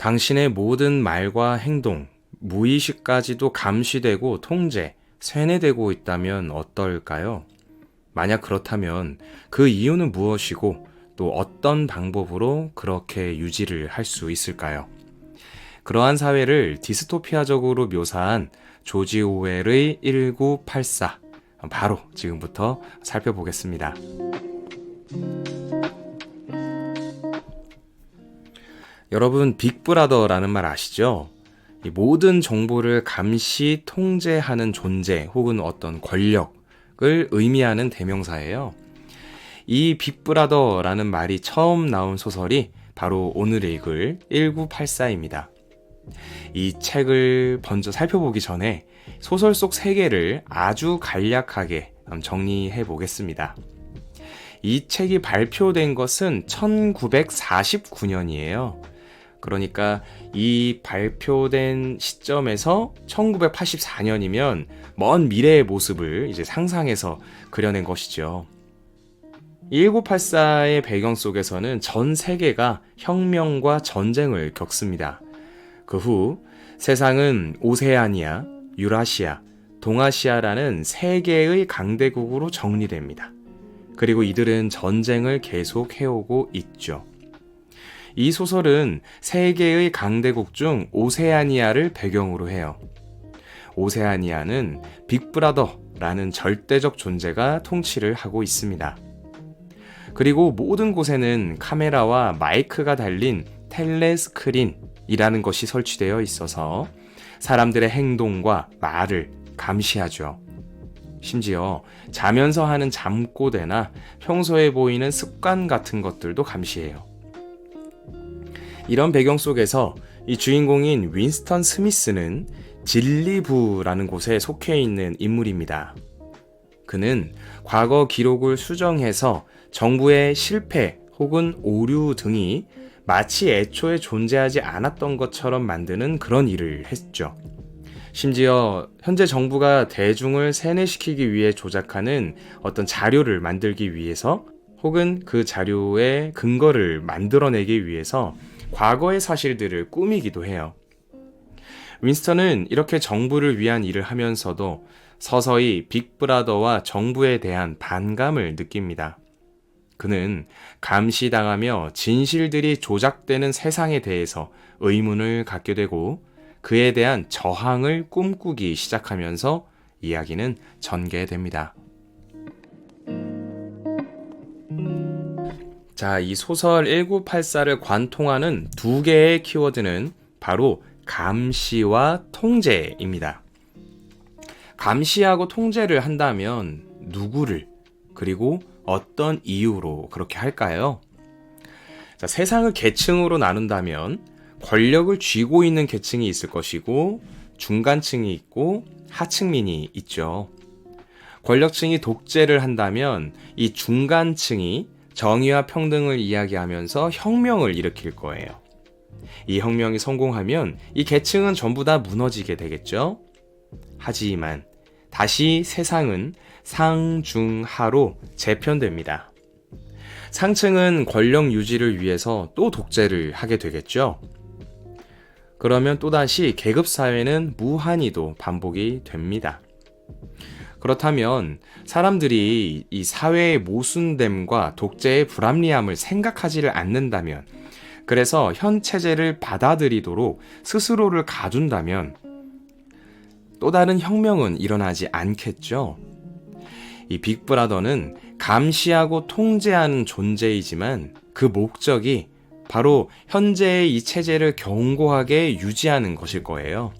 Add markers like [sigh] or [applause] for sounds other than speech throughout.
당신의 모든 말과 행동, 무의식까지도 감시되고 통제, 세뇌되고 있다면 어떨까요? 만약 그렇다면 그 이유는 무엇이고 또 어떤 방법으로 그렇게 유지를 할 수 있을까요? 그러한 사회를 디스토피아적으로 묘사한 조지 오웰의 1984 바로 지금부터 살펴보겠습니다. 여러분 빅브라더라는 말 아시죠? 이 모든 정보를 감시 통제하는 존재 혹은 어떤 권력을 의미하는 대명사예요. 이 빅브라더라는 말이 처음 나온 소설이 바로 오늘 읽을 1984입니다. 이 책을 먼저 살펴보기 전에 소설 속 세계를 아주 간략하게 정리해 보겠습니다. 이 책이 발표된 것은 1949년이에요. 그러니까 이 발표된 시점에서 1984년이면 먼 미래의 모습을 이제 상상해서 그려낸 것이죠. 1984의 배경 속에서는 전 세계가 혁명과 전쟁을 겪습니다. 그 후 세상은 오세아니아, 유라시아, 동아시아라는 세 개의 강대국으로 정리됩니다. 그리고 이들은 전쟁을 계속 해오고 있죠. 이 소설은 세 개의 강대국 중 오세아니아를 배경으로 해요. 오세아니아는 빅브라더라는 절대적 존재가 통치를 하고 있습니다. 그리고 모든 곳에는 카메라와 마이크가 달린 텔레스크린이라는 것이 설치되어 있어서 사람들의 행동과 말을 감시하죠. 심지어 자면서 하는 잠꼬대나 평소에 보이는 습관 같은 것들도 감시해요. 이런 배경 속에서 이 주인공인 윈스턴 스미스는 진리부라는 곳에 속해 있는 인물입니다. 그는 과거 기록을 수정해서 정부의 실패 혹은 오류 등이 마치 애초에 존재하지 않았던 것처럼 만드는 그런 일을 했죠. 심지어 현재 정부가 대중을 세뇌시키기 위해 조작하는 어떤 자료를 만들기 위해서 혹은 그 자료의 근거를 만들어내기 위해서 과거의 사실들을 꾸미기도 해요. 윈스턴은 이렇게 정부를 위한 일을 하면서도 서서히 빅브라더와 정부에 대한 반감을 느낍니다. 그는 감시당하며 진실들이 조작되는 세상에 대해서 의문을 갖게 되고 그에 대한 저항을 꿈꾸기 시작하면서 이야기는 전개됩니다. 자, 이 소설 1984를 관통하는 두 개의 키워드는 바로 감시와 통제입니다. 감시하고 통제를 한다면 누구를 그리고 어떤 이유로 그렇게 할까요? 자, 세상을 계층으로 나눈다면 권력을 쥐고 있는 계층이 있을 것이고 중간층이 있고 하층민이 있죠. 권력층이 독재를 한다면 이 중간층이 정의와 평등을 이야기하면서 혁명을 일으킬 거예요. 이 혁명이 성공하면 이 계층은 전부 다 무너지게 되겠죠? 하지만 다시 세상은 상중하로 재편됩니다. 상층은 권력 유지를 위해서 또 독재를 하게 되겠죠? 그러면 또다시 계급사회는 무한히도 반복이 됩니다. 그렇다면 사람들이 이 사회의 모순됨과 독재의 불합리함을 생각하지를 않는다면, 그래서 현 체제를 받아들이도록 스스로를 가둔다면, 또 다른 혁명은 일어나지 않겠죠. 이 빅브라더는 감시하고 통제하는 존재이지만 그 목적이 바로 현재의 이 체제를 견고하게 유지하는 것일 거예요.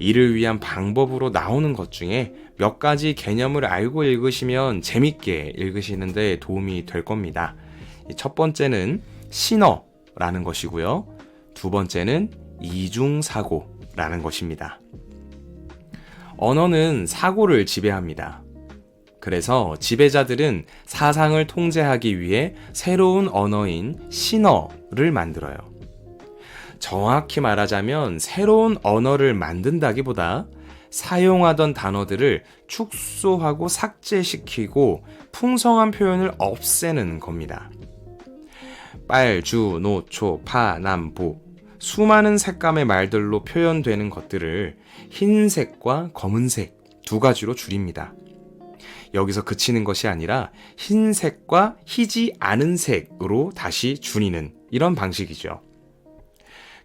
이를 위한 방법으로 나오는 것 중에 몇 가지 개념을 알고 읽으시면 재밌게 읽으시는데 도움이 될 겁니다. 첫 번째는 신어라는 것이고요. 두 번째는 이중사고라는 것입니다. 언어는 사고를 지배합니다. 그래서 지배자들은 사상을 통제하기 위해 새로운 언어인 신어를 만들어요. 정확히 말하자면 새로운 언어를 만든다기보다 사용하던 단어들을 축소하고 삭제시키고 풍성한 표현을 없애는 겁니다. 빨, 주, 노, 초, 파, 남, 보. 수많은 색감의 말들로 표현되는 것들을 흰색과 검은색 두 가지로 줄입니다. 여기서 그치는 것이 아니라 흰색과 희지 않은 색으로 다시 줄이는 이런 방식이죠.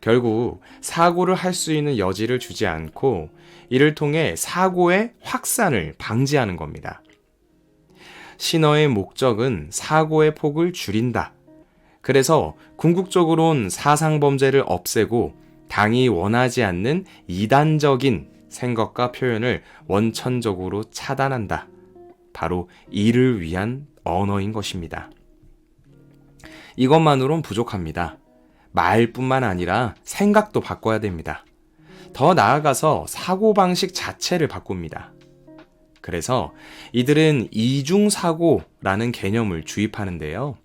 결국 사고를 할 수 있는 여지를 주지 않고 이를 통해 사고의 확산을 방지하는 겁니다. 신어의 목적은 사고의 폭을 줄인다. 그래서 궁극적으론 사상 범죄를 없애고 당이 원하지 않는 이단적인 생각과 표현을 원천적으로 차단한다. 바로 이를 위한 언어인 것입니다. 이것만으론 부족합니다. 말뿐만 아니라 생각도 바꿔야 됩니다. 더 나아가서 사고방식 자체를 바꿉니다. 그래서 이들은 이중사고라는 개념을 주입하는데요.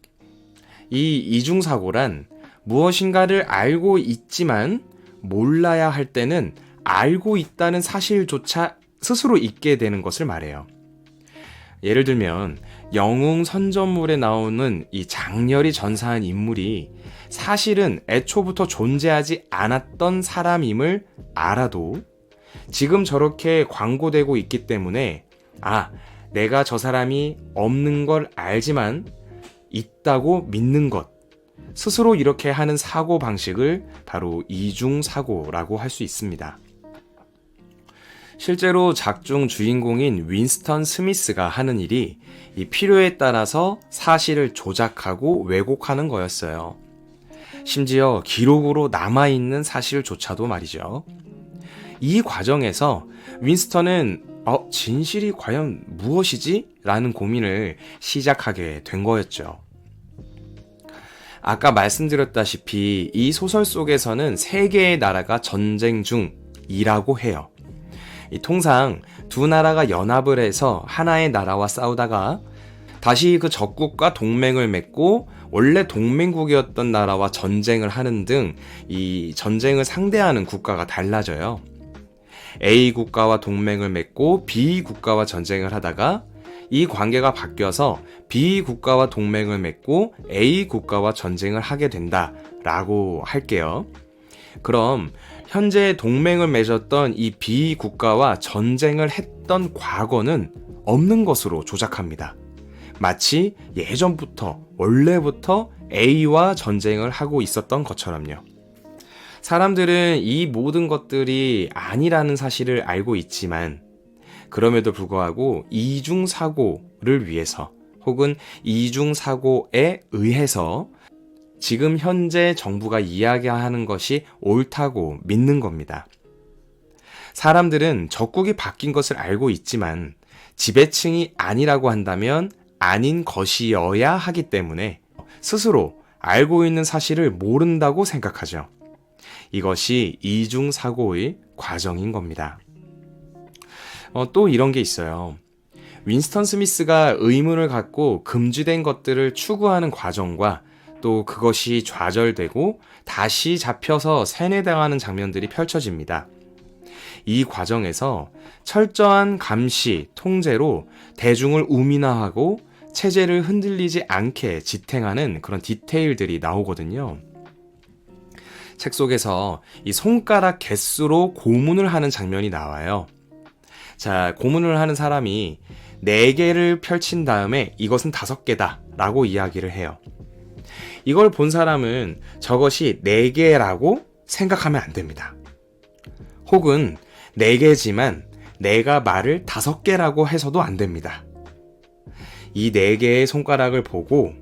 이 이중사고란 무엇인가를 알고 있지만 몰라야 할 때는 알고 있다는 사실조차 스스로 잊게 되는 것을 말해요. 예를 들면 영웅 선전물에 나오는 이 장렬히 전사한 인물이 사실은 애초부터 존재하지 않았던 사람임을 알아도 지금 저렇게 광고되고 있기 때문에 아, 내가 저 사람이 없는 걸 알지만 있다고 믿는 것. 스스로 이렇게 하는 사고 방식을 바로 이중사고라고 할 수 있습니다. 실제로 작중 주인공인 윈스턴 스미스가 하는 일이 이 필요에 따라서 사실을 조작하고 왜곡하는 거였어요. 심지어 기록으로 남아있는 사실조차도 말이죠. 이 과정에서 윈스턴은 어, 진실이 과연 무엇이지? 라는 고민을 시작하게 된 거였죠. 아까 말씀드렸다시피 이 소설 속에서는 세 개의 나라가 전쟁 중이라고 해요. 통상 두 나라가 연합을 해서 하나의 나라와 싸우다가 다시 그 적국과 동맹을 맺고 원래 동맹국이었던 나라와 전쟁을 하는 등 이 전쟁을 상대하는 국가가 달라져요. A 국가와 동맹을 맺고 B 국가와 전쟁을 하다가 이 관계가 바뀌어서 B 국가와 동맹을 맺고 A 국가와 전쟁을 하게 된다라고 할게요. 그럼 현재 동맹을 맺었던 이 B 국가와 전쟁을 했던 과거는 없는 것으로 조작합니다. 마치 예전부터 원래부터 A와 전쟁을 하고 있었던 것처럼요. 사람들은 이 모든 것들이 아니라는 사실을 알고 있지만 그럼에도 불구하고 이중사고를 위해서 혹은 이중사고에 의해서 지금 현재 정부가 이야기하는 것이 옳다고 믿는 겁니다. 사람들은 적국이 바뀐 것을 알고 있지만 지배층이 아니라고 한다면 아닌 것이어야 하기 때문에 스스로 알고 있는 사실을 모른다고 생각하죠. 이것이 이중사고의 과정인 겁니다. 어, 또 이런 게 있어요. 윈스턴 스미스가 의문을 갖고 금지된 것들을 추구하는 과정과 또 그것이 좌절되고 다시 잡혀서 세뇌당하는 장면들이 펼쳐집니다. 이 과정에서 철저한 감시, 통제로 대중을 우민화하고 체제를 흔들리지 않게 지탱하는 그런 디테일들이 나오거든요. 책 속에서 이 손가락 개수로 고문을 하는 장면이 나와요. 자, 고문을 하는 사람이 4개를 펼친 다음에 이것은 5개다 라고 이야기를 해요. 이걸 본 사람은 저것이 4개라고 생각하면 안 됩니다. 혹은 4개지만 내가 말을 5개라고 해서도 안 됩니다. 이 4개의 손가락을 보고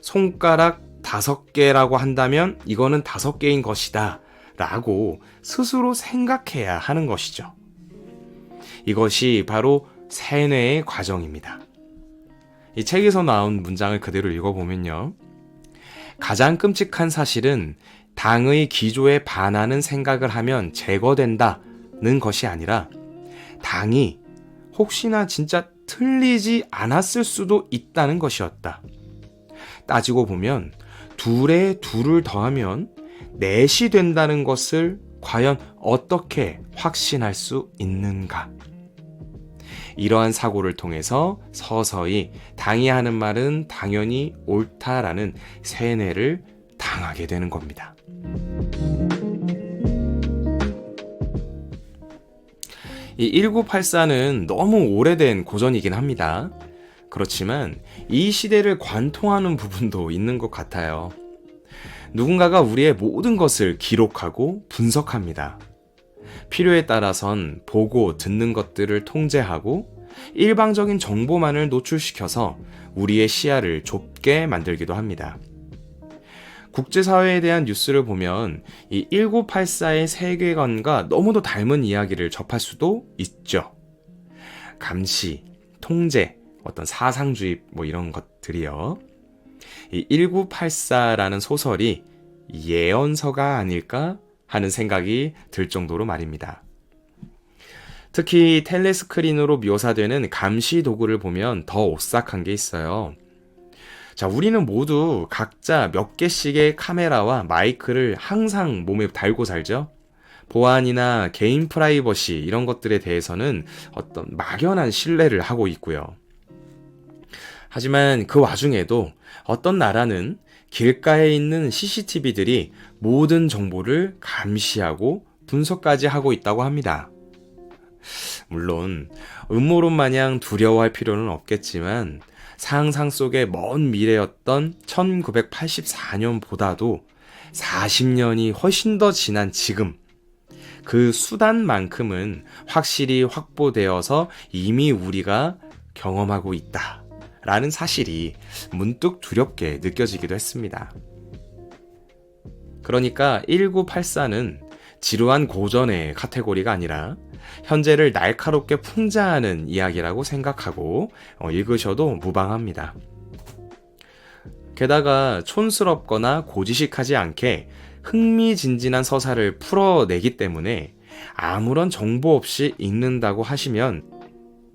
손가락 5개라고 한다면 이거는 5개인 것이다 라고 스스로 생각해야 하는 것이죠. 이것이 바로 세뇌의 과정입니다. 이 책에서 나온 문장을 그대로 읽어보면요. 가장 끔찍한 사실은 당의 기조에 반하는 생각을 하면 제거된다는 것이 아니라 당이 혹시나 진짜 틀리지 않았을 수도 있다는 것이었다. 따지고 보면 둘에 둘을 더하면 넷이 된다는 것을 과연 어떻게 확신할 수 있는가? 이러한 사고를 통해서 서서히 당이 하는 말은 당연히 옳다라는 세뇌를 당하게 되는 겁니다. 이 1984는 너무 오래된 고전이긴 합니다. 그렇지만 이 시대를 관통하는 부분도 있는 것 같아요. 누군가가 우리의 모든 것을 기록하고 분석합니다. 필요에 따라선 보고 듣는 것들을 통제하고 일방적인 정보만을 노출시켜서 우리의 시야를 좁게 만들기도 합니다. 국제사회에 대한 뉴스를 보면 이 1984의 세계관과 너무도 닮은 이야기를 접할 수도 있죠. 감시, 통제, 어떤 사상주의 뭐 이런 것들이요. 이 1984라는 소설이 예언서가 아닐까 하는 생각이 들 정도로 말입니다. 특히 텔레스크린으로 묘사되는 감시 도구를 보면 더 오싹한 게 있어요. 자, 우리는 모두 각자 몇 개씩의 카메라와 마이크를 항상 몸에 달고 살죠? 보안이나 개인 프라이버시 이런 것들에 대해서는 어떤 막연한 신뢰를 하고 있고요. 하지만 그 와중에도 어떤 나라는 길가에 있는 CCTV들이 모든 정보를 감시하고 분석까지 하고 있다고 합니다. 물론 음모론 마냥 두려워할 필요는 없겠지만 상상 속의 먼 미래였던 1984년보다도 40년이 훨씬 더 지난 지금 그 수단만큼은 확실히 확보되어서 이미 우리가 경험하고 있다. 라는 사실이 문득 두렵게 느껴지기도 했습니다. 그러니까 1984는 지루한 고전의 카테고리가 아니라 현재를 날카롭게 풍자하는 이야기라고 생각하고 어, 읽으셔도 무방합니다. 게다가 촌스럽거나 고지식하지 않게 흥미진진한 서사를 풀어내기 때문에 아무런 정보 없이 읽는다고 하시면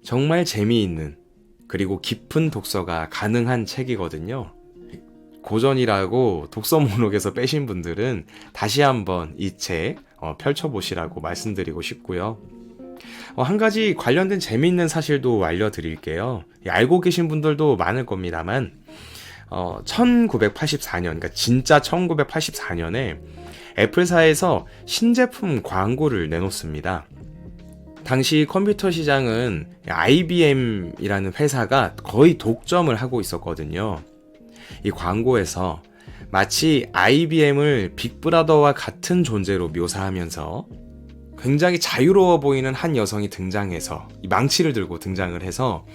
정말 재미있는 그리고 깊은 독서가 가능한 책이거든요. 고전이라고 독서 목록에서 빼신 분들은 다시 한번 이책 어, 펼쳐보시라고 말씀드리고 싶고요. 어, 한 가지 관련된 재미있는 사실도 알려드릴게요. 알고 계신 분들도 많을 겁니다만, 어, 1984년, 그러니까 진짜 1984년에 애플사에서 신제품 광고를 내놓습니다. 당시 컴퓨터 시장은 IBM이라는 회사가 거의 독점을 하고 있었거든요. 이 광고에서 마치 IBM을 빅브라더와 같은 존재로 묘사하면서 굉장히 자유로워 보이는 한 여성이 등장해서 망치를 들고 등장을 해서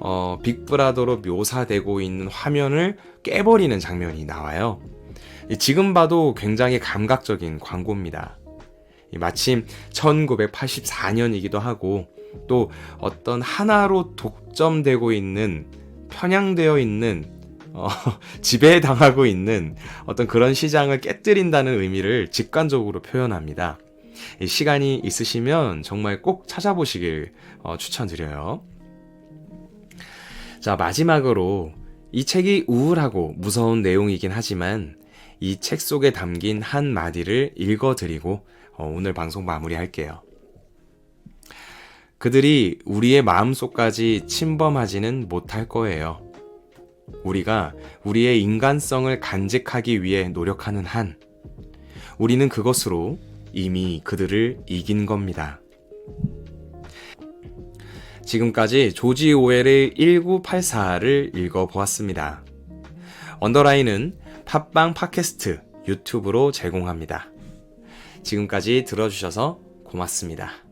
어, 빅브라더로 묘사되고 있는 화면을 깨버리는 장면이 나와요. 지금 봐도 굉장히 감각적인 광고입니다. 마침 1984년이기도 하고 또 어떤 하나로 독점되고 있는 편향되어 있는 어, [laughs] 지배당하고 있는 어떤 그런 시장을 깨뜨린다는 의미를 직관적으로 표현합니다. 시간이 있으시면 정말 꼭 찾아보시길 어, 추천드려요. 자, 마지막으로 이 책이 우울하고 무서운 내용이긴 하지만 이 책 속에 담긴 한 마디를 읽어드리고 어, 오늘 방송 마무리할게요. 그들이 우리의 마음속까지 침범하지는 못할 거예요. 우리가 우리의 인간성을 간직하기 위해 노력하는 한, 우리는 그것으로 이미 그들을 이긴 겁니다. 지금까지 조지 오웰의 1984를 읽어보았습니다. 언더라인은 팟빵 팟캐스트 유튜브로 제공합니다. 지금까지 들어주셔서 고맙습니다.